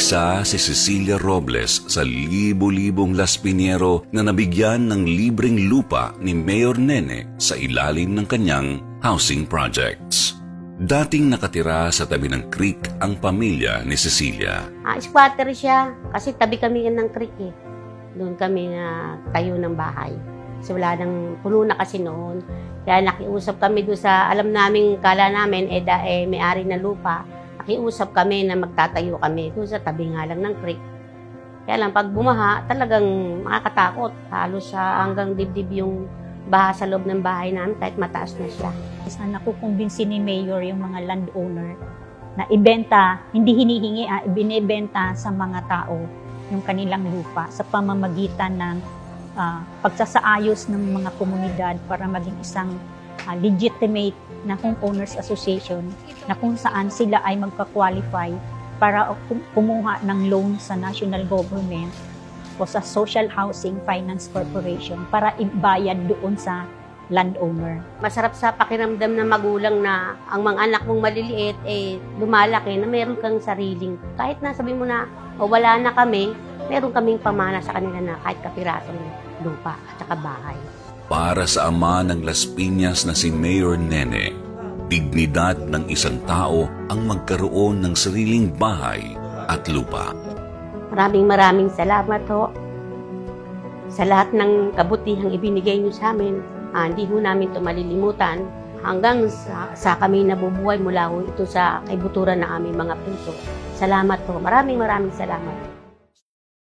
Isa si Cecilia Robles sa libo-libong Las Piniero na nabigyan ng libreng lupa ni Mayor Nene sa ilalim ng kanyang housing projects. Dating nakatira sa tabi ng creek ang pamilya ni Cecilia. Ah, squatter siya. Kasi tabi kami ng creek eh. Doon kami na tayo ng bahay. Kasi wala nang puno na kasi noon. Kaya nakiusap kami doon sa, alam namin, kala namin, eh, da, eh may-ari na lupa. Nakiusap kami na magtatayo kami doon sa tabi nga lang ng creek. Kaya lang, pag bumaha, talagang makakatakot. Halos sa hanggang dibdib yung baha sa loob ng bahay namin kahit mataas na siya. Isa nakukumbinsi ni Mayor yung mga landowner na ibenta, hindi hinihingi, ah, binibenta sa mga tao yung kanilang lupa sa pamamagitan ng ah, pagsasaayos ng mga komunidad para maging isang ah, legitimate na homeowners association na kung saan sila ay magka-qualify para kum- kumuha ng loan sa national government o sa Social Housing Finance Corporation para ibayad doon sa landowner. masarap sa pakiramdam ng magulang na ang mga anak mong maliliit eh lumalaki na meron kang sariling kahit na sabi mo na o wala na kami meron kaming pamana sa kanila na kahit kapirasong lupa at saka bahay. Para sa ama ng Las Piñas na si Mayor Nene, dignidad ng isang tao ang magkaroon ng sariling bahay at lupa. Maraming maraming salamat ho sa lahat ng kabutihang ibinigay niyo sa amin. Ah, hindi ho namin ito malilimutan hanggang sa, sa kami nabubuhay mula ho ito sa kaibuturan ng aming mga puso. Salamat po. Maraming maraming salamat.